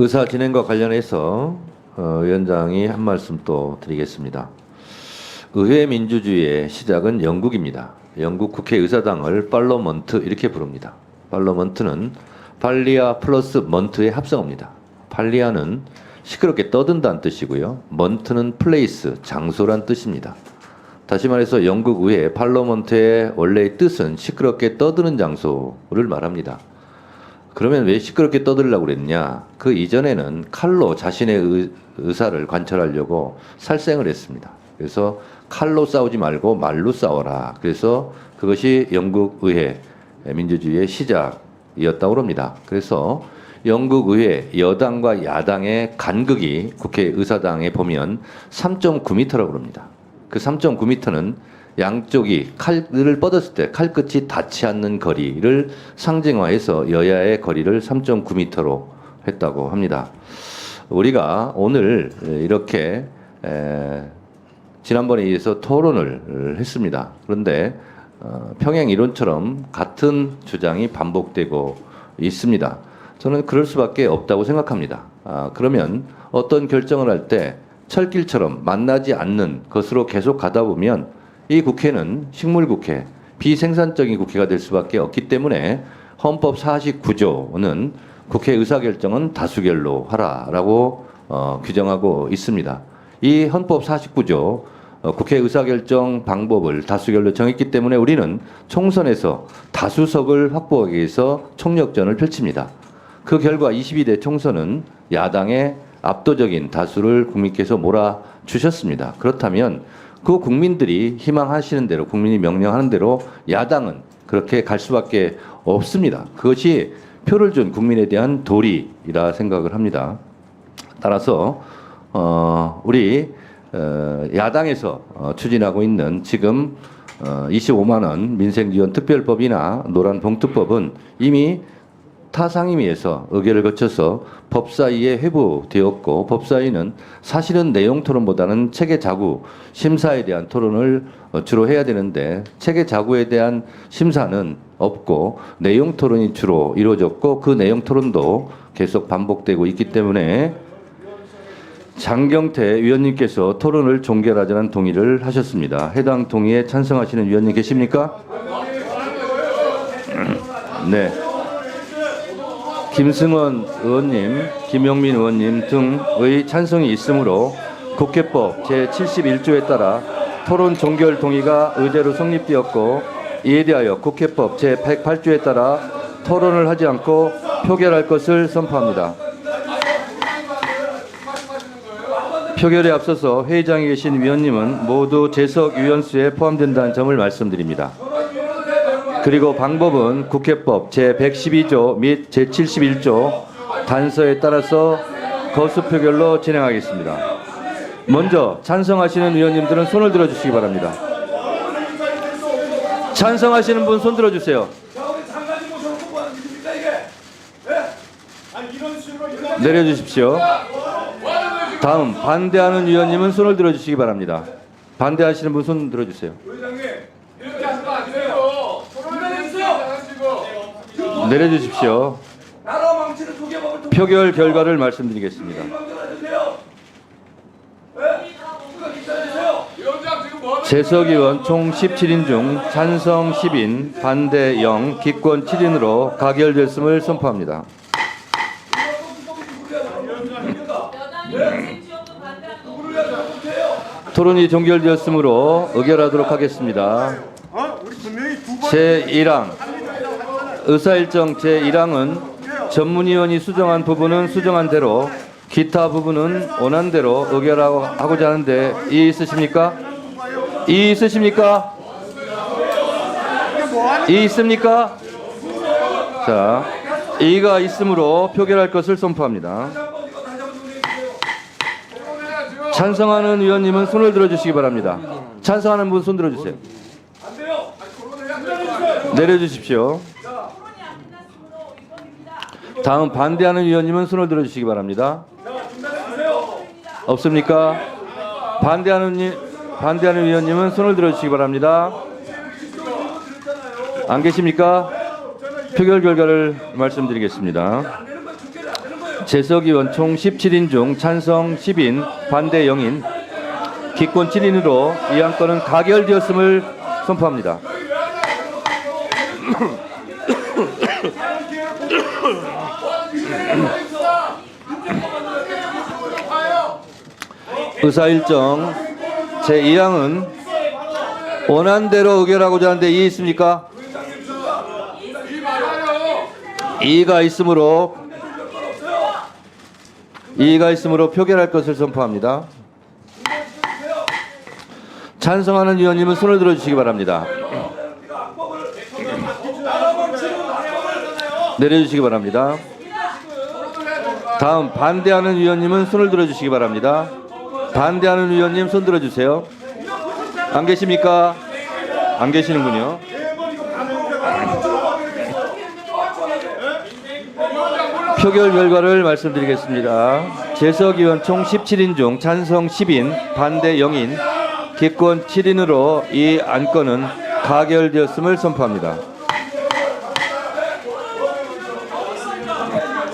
의사 진행과 관련해서 어, 위원장이 한 말씀 또 드리겠습니다. 의회 민주주의의 시작은 영국입니다. 영국 국회의사당을 팔로먼트 이렇게 부릅니다. 팔로먼트는 팔리아 플러스 먼트의 합성어입니다. 팔리아는 시끄럽게 떠든다는 뜻이고요. 먼트는 플레이스, 장소란 뜻입니다. 다시 말해서 영국 의회 팔로먼트의 원래의 뜻은 시끄럽게 떠드는 장소를 말합니다. 그러면 왜 시끄럽게 떠들려고 그랬냐? 그 이전에는 칼로 자신의 의, 의사를 관철하려고 살생을 했습니다. 그래서 칼로 싸우지 말고 말로 싸워라. 그래서 그것이 영국 의회 민주주의의 시작이었다고 합니다. 그래서 영국 의회 여당과 야당의 간극이 국회 의사당에 보면 3.9m라고 합니다. 그 3.9m는 양쪽이 칼을 뻗었을 때 칼끝이 닿지 않는 거리를 상징화해서 여야의 거리를 3.9m로 했다고 합니다. 우리가 오늘 이렇게 에, 지난번에 이어서 토론을 했습니다. 그런데 어, 평행 이론처럼 같은 주장이 반복되고 있습니다. 저는 그럴 수밖에 없다고 생각합니다. 아, 그러면 어떤 결정을 할 때 철길처럼 만나지 않는 것으로 계속 가다 보면 이 국회는 식물국회, 비생산적인 국회가 될 수밖에 없기 때문에 헌법 49조는 국회 의사결정은 다수결로 하라라고 어, 규정하고 있습니다. 이 헌법 49조 어, 국회 의사결정 방법을 다수결로 정했기 때문에 우리는 총선에서 다수석을 확보하기 위해서 총력전을 펼칩니다. 그 결과 22대 총선은 야당의 압도적인 다수를 국민께서 몰아 주셨습니다. 그렇다면 그 국민들이 희망하시는 대로 국민이 명령하는 대로 야당은 그렇게 갈 수밖에 없습니다. 그것이 표를 준 국민에 대한 도리이라 생각을 합니다. 따라서 어, 우리 어, 야당에서 어, 추진하고 있는 지금 어, 25만 원 민생지원 특별법이나 노란 봉투법은 이미 타상임위에서 의결을 거쳐서 법사위에 회부되었고 법사위는 사실은 내용 토론보다는 체계 자구 심사에 대한 토론을 어, 주로 해야 되는데 체계 자구에 대한 심사는 없고 내용 토론이 주로 이루어졌고 그 내용 토론도 계속 반복되고 있기 때문에 장경태 위원님께서 토론을 종결하자는 동의를 하셨습니다. 해당 동의에 찬성하시는 위원님 계십니까? 네. 김승원 의원님, 김용민 의원님 등의 찬성이 있으므로 국회법 제71조에 따라 토론 종결 동의가 의제로 성립되었고 이에 대하여 국회법 제108조에 따라 토론을 하지 않고 표결할 것을 선포합니다. 표결에 앞서서 회의장에 계신 위원님은 모두 재석 위원수에 포함된다는 점을 말씀드립니다. 그리고 방법은 국회법 제112조 및 제71조 단서에 따라서 거수 표결로 진행하겠습니다. 먼저 찬성하시는 위원님들은 손을 들어주시기 바랍니다. 찬성하시는 분 손 들어주세요. 내려주십시오. 다음 반대하는 위원님은 손을 들어주시기 바랍니다. 반대하시는 분 손 들어주세요. 이렇게 하지 마세요. 토론을 내려주십시오. 나라 망치는 표결 결과를 말씀드리겠습니다. 지금 뭐 재석 의원 총 17인 중 찬성 10인, 반대 0, 기권 7인으로 가결됐음을 선포합니다. 토론이 종결되었으므로 의결하도록 하겠습니다. 어? 우리 분명히 두 번. 제1항 의사일정 제1항은 전문위원이 수정한 부분은 수정한 대로 기타 부분은 원한 대로 의결하고자 하는데 이의 있으십니까? 이의 있으십니까? 이의 있습니까? 자, 이의가 있으므로 표결할 것을 선포합니다. 찬성하는 위원님은 손을 들어주시기 바랍니다. 찬성하는 분 손 들어주세요. 내려주십시오. 다음 반대하는 위원님은 손을 들어주시기 바랍니다. 없습니까? 반대하는 위, 반대하는 위원님은 손을 들어주시기 바랍니다. 안 계십니까? 표결 결과를 말씀드리겠습니다. 재석의원 총 17인 중 찬성 10인, 반대 0인, 기권 7인으로 이 안건은 가결되었음을 선포합니다. 의사 일정 제 2항은 원안대로 의결하고자 하는데 이의 있습니까? 이의가 있으므로 이의가 있으므로 표결할 것을 선포합니다. 찬성하는 위원님은 손을 들어주시기 바랍니다. 내려주시기 바랍니다. 다음 반대하는 위원님은 손을 들어주시기 바랍니다. 반대하는 위원님 손 들어주세요. 안 계십니까? 안 계시는군요. 표결 결과를 말씀드리겠습니다. 재석 의원 총 17인 중 찬성 10인, 반대 0인, 기권 7인으로 이 안건은 가결되었음을 선포합니다.